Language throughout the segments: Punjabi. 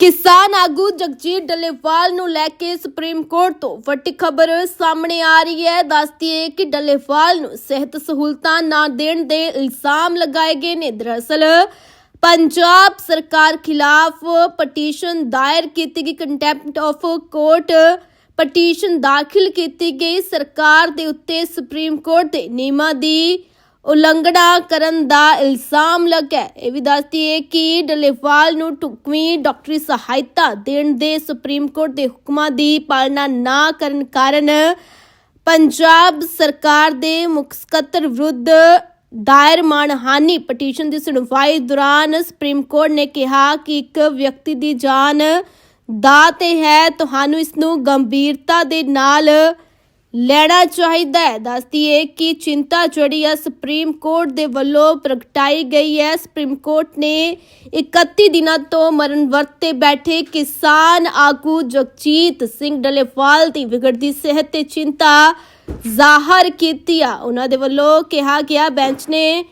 ਕਿਸਾਨ ਆਗੂ ਜਗਜੀਤ ਡੱਲੇਵਾਲ ਨੂੰ ਲੈ ਕੇ ਸੁਪਰੀਮ ਕੋਰਟ ਤੋਂ ਵੱਡੀ ਖਬਰ ਸਾਹਮਣੇ ਆ ਰਹੀ ਹੈ। ਦੱਸਦੀ ਹੈ ਕਿ ਡੱਲੇਵਾਲ ਨੂੰ ਸਿਹਤ ਸਹੂਲਤਾਂ ਨਾ ਦੇਣ ਦੇ ਇਲਜ਼ਾਮ ਲਗਾਏ ਗਏ ਨੇ। ਦਰਅਸਲ, ਪੰਜਾਬ ਸਰਕਾਰ ਖਿਲਾਫ ਪਟੀਸ਼ਨ ਦਾਇਰ ਕੀਤੀ ਗਈ। ਕੰਟੈਂਪਟ ਆਫ ਕੋਰਟ ਪਟੀਸ਼ਨ ਦਾਖਲ ਕੀਤੀ ਗਈ। ਸਰਕਾਰ ਦੇ ਉੱਤੇ ਸੁਪਰੀਮ ਕੋਰਟ ਦੇ ਨਿਯਮਾਂ ਦੀ ਉਲੰਘਣਾ ਕਰਨ ਦਾ ਇਲਜ਼ਾਮ ਲੱਗਾ ਇਹ ਵੀ ਦੱਸਦੀ ਹੈ ਕਿ ਡਲੇਵਾਲ ਨੂੰ ਢੁਕਵੀਂ ਡਾਕਟਰੀ ਸਹਾਇਤਾ ਦੇਣ ਦੇ ਸੁਪਰੀਮ ਕੋਰਟ ਦੇ ਹੁਕਮਾਂ ਦੀ ਪਾਲਣਾ ਨਾ ਕਰਨ ਕਾਰਨ ਪੰਜਾਬ ਸਰਕਾਰ ਦੇ ਮੁੱਖ ਸਕੱਤਰ ਵਿਰੁੱਧ ਦਾਇਰ ਮਾਨਹਾਨੀ ਪਟੀਸ਼ਨ ਦੀ ਸੁਣਵਾਈ ਦੌਰਾਨ ਸੁਪਰੀਮ ਕੋਰਟ ਨੇ ਕਿਹਾ ਕਿ ਇੱਕ ਵਿਅਕਤੀ ਦੀ ਜਾਨ ਦਾ ਤੇ ਹੈ। ਤੁਹਾਨੂੰ ਇਸ ਨੂੰ ਗੰਭੀਰਤਾ ਦੇ ਨਾਲ ਲੈਣਾ ਚਾਹੀਦਾ ਹੈ। ਦੱਸਦੀ ਕਿ ਚਿੰਤਾ ਜਿਹੜੀ ਹੈ ਸੁਪਰੀਮ ਕੋਰਟ ਦੇ ਵੱਲੋਂ ਪ੍ਰਗਟਾਈ ਗਈ ਹੈ। ਸੁਪਰੀਮ ਕੋਰਟ ਨੇ 31 ਦਿਨਾਂ ਤੋਂ ਮਰਨ ਵਰਤ ਤੇ ਬੈਠੇ ਕਿਸਾਨ ਆਗੂ ਜਗਜੀਤ ਸਿੰਘ ਡਲੇਵਾਲ ਦੀ ਵਿਗੜਦੀ ਸਿਹਤ ਤੇ ਚਿੰਤਾ ਜ਼ਾਹਰ ਕੀਤੀ ਆ। ਉਹਨਾਂ ਦੇ ਵੱਲੋਂ ਕਿਹਾ ਗਿਆ, ਬੈਂਚ ਨੇ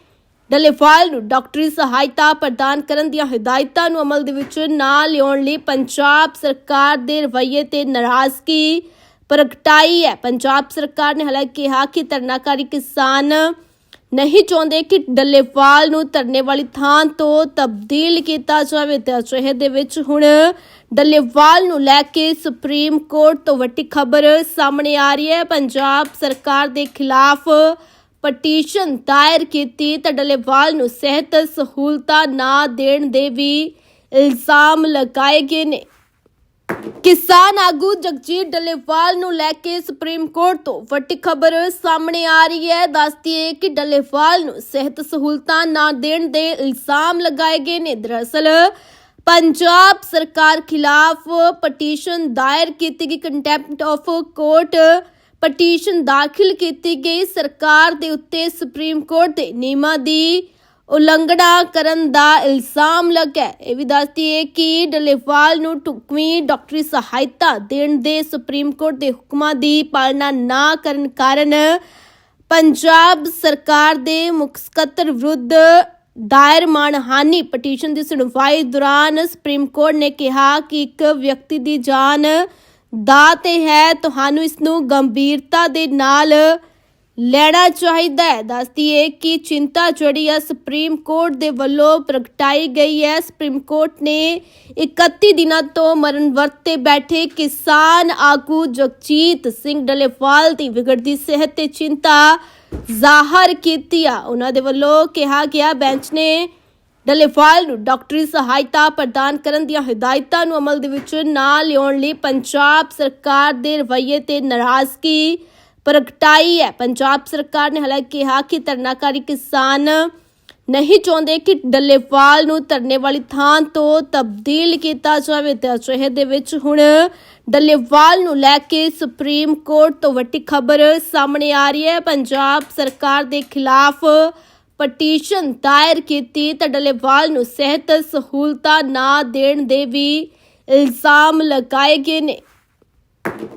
ਡਲੇਵਾਲ ਨੂੰ ਡਾਕਟਰੀ ਸਹਾਇਤਾ ਪ੍ਰਦਾਨ ਕਰਨ ਦੀਆਂ ਹਦਾਇਤਾਂ ਨੂੰ ਅਮਲ ਦੇ ਵਿੱਚ ਨਾ ਲਿਆਉਣ ਲਈ ਪੰਜਾਬ ਸਰਕਾਰ ਦੇ ਰਵੱਈਏ ਤੇ ਨਾਰਾਜ਼ਗੀ ਪ੍ਰਗਟਾਈ ਹੈ। ਪੰਜਾਬ ਸਰਕਾਰ ਨੇ ਹਾਲਾਂਕਿ ਕਿਹਾ ਕਿ ਧਰਨਾਕਾਰੀ ਕਿਸਾਨ ਨਹੀਂ ਚਾਹੁੰਦੇ ਕਿ ਡੱਲੇਵਾਲ ਨੂੰ ਧਰਨੇ ਵਾਲੀ ਥਾਂ ਤੋਂ ਤਬਦੀਲ ਕੀਤਾ ਜਾਵੇ। ਤੇ ਅਜਿਹੇ ਦੇ ਵਿੱਚ ਹੁਣ ਡੱਲੇਵਾਲ ਨੂੰ ਲੈ ਕੇ ਸੁਪਰੀਮ ਕੋਰਟ ਤੋਂ ਵੱਡੀ ਖਬਰ ਸਾਹਮਣੇ ਆ ਰਹੀ ਹੈ। ਪੰਜਾਬ ਸਰਕਾਰ ਦੇ ਖਿਲਾਫ ਪਟੀਸ਼ਨ ਦਾਇਰ ਕੀਤੀ ਤਾਂ ਡੱਲੇਵਾਲ ਨੂੰ ਸਿਹਤ ਸਹੂਲਤਾਂ ਨਾ ਦੇਣ ਦੇ ਵੀ ਇਲਜ਼ਾਮ ਲਗਾਏ ਗਏ ਨੇ। ਕਿਸਾਨ ਆਗੂ ਜਗਜੀਤ ਡੱਲੇਵਾਲ ਨੂੰ ਲੈ ਕੇ ਸੁਪਰੀਮ ਕੋਰਟ ਤੋਂ ਵੱਡੀ ਖਬਰ ਸਾਹਮਣੇ ਆ ਰਹੀ ਹੈ। ਦੱਸਦੀ ਹੈ ਕਿ ਡੱਲੇਵਾਲ ਨੂੰ ਸਿਹਤ ਸਹੂਲਤਾਂ ਨਾ ਦੇਣ ਦੇ ਇਲਜ਼ਾਮ ਲਗਾਏ ਗਏ ਨੇ। ਦਰਅਸਲ, ਪੰਜਾਬ ਸਰਕਾਰ ਖਿਲਾਫ ਪਟੀਸ਼ਨ ਦਾਇਰ ਕੀਤੀ ਗਈ। ਕੰਟੈਂਪਟ ਆਫ ਕੋਰਟ ਪਟੀਸ਼ਨ ਦਾਖਲ ਕੀਤੀ ਗਈ। ਸਰਕਾਰ ਦੇ ਉੱਤੇ ਸੁਪਰੀਮ ਕੋਰਟ ਦੇ ਨਿਯਮਾਂ ਦੀ ਉਲੰਘਣਾ ਕਰਨ ਦਾ ਇਲਜ਼ਾਮ ਲੱਗਿਆ ਇਹ ਵੀ ਦੱਸਦੀ ਹੈ ਕਿ ਡਲੇਵਾਲ ਨੂੰ ਢੁਕਵੀਂ ਡਾਕਟਰੀ ਸਹਾਇਤਾ ਦੇਣ ਦੇ ਸੁਪਰੀਮ ਕੋਰਟ ਦੇ ਹੁਕਮਾਂ ਦੀ ਪਾਲਣਾ ਨਾ ਕਰਨ ਕਾਰਨ ਪੰਜਾਬ ਸਰਕਾਰ ਦੇ ਮੁੱਖ ਸਕੱਤਰ ਵਿਰੁੱਧ ਦਾਇਰ ਮਾਨਹਾਨੀ ਪਟੀਸ਼ਨ ਦੀ ਸੁਣਵਾਈ ਦੌਰਾਨ ਸੁਪਰੀਮ ਕੋਰਟ ਨੇ ਕਿਹਾ ਕਿ ਇੱਕ ਵਿਅਕਤੀ ਦੀ ਜਾਨ ਦਾ ਤੇ ਹੈ। ਤੁਹਾਨੂੰ ਇਸ ਨੂੰ ਗੰਭੀਰਤਾ ਦੇ ਨਾਲ ਲੈਣਾ ਚਾਹੀਦਾ ਹੈ। ਦੱਸਦੀ ਹੈ ਕਿ ਚਿੰਤਾ ਜਿਹੜੀ ਹੈ ਸੁਪਰੀਮ ਕੋਰਟ ਦੇ ਵੱਲੋਂ ਪ੍ਰਗਟਾਈ ਗਈ ਹੈ। ਸੁਪਰੀਮ ਕੋਰਟ ਨੇ 31 ਦਿਨਾਂ ਤੋਂ ਮਰਨ ਵਰਤ ਤੇ ਬੈਠੇ ਕਿਸਾਨ ਆਗੂ ਜਗਜੀਤ ਸਿੰਘ ਡਲੇਵਾਲ ਦੀ ਵਿਗੜਦੀ ਸਿਹਤ ਤੇ ਚਿੰਤਾ ਜ਼ਾਹਰ ਕੀਤੀ ਆ। ਉਹਨਾਂ ਦੇ ਵੱਲੋਂ ਕਿਹਾ ਗਿਆ, ਬੈਂਚ ਨੇ ਡਲੇਵਾਲ ਨੂੰ ਡਾਕਟਰੀ ਸਹਾਇਤਾ ਪ੍ਰਦਾਨ ਕਰਨ ਦੀਆਂ ਹਦਾਇਤਾਂ ਨੂੰ ਅਮਲ ਦੇ ਵਿੱਚ ਨਾ ਲਿਆਉਣ ਲਈ ਪੰਜਾਬ ਸਰਕਾਰ ਦੇ ਰਵੱਈਏ ਤੇ ਨਾਰਾਜ਼ਗੀ ਪ੍ਰਗਟਾਈ ਹੈ। ਪੰਜਾਬ ਸਰਕਾਰ ਨੇ ਹਾਲਾਂਕਿ ਕਿਹਾ ਕਿ ਧਰਨਾਕਾਰੀ ਕਿਸਾਨ ਨਹੀਂ ਚਾਹੁੰਦੇ ਕਿ ਡੱਲੇਵਾਲ ਨੂੰ ਧਰਨੇ ਵਾਲੀ ਥਾਂ ਤੋਂ ਤਬਦੀਲ ਕੀਤਾ ਜਾਵੇ ਤੇ ਅਜਿਹੇ ਦੇ ਵਿੱਚ ਹੁਣ ਡੱਲੇਵਾਲ ਨੂੰ ਲੈ ਕੇ ਸੁਪਰੀਮ ਕੋਰਟ ਤੋਂ ਵੱਡੀ ਖਬਰ ਸਾਹਮਣੇ ਆ ਰਹੀ ਹੈ। ਪੰਜਾਬ ਸਰਕਾਰ ਦੇ ਖਿਲਾਫ ਪਟੀਸ਼ਨ ਦਾਇਰ ਕੀਤੀ ਤਾਂ ਡੱਲੇਵਾਲ ਨੂੰ ਸਿਹਤ ਸਹੂਲਤਾਂ ਨਾ ਦੇਣ ਦੇ ਵੀ ਇਲਜ਼ਾਮ ਲਗਾਏ ਗਏ ਨੇ।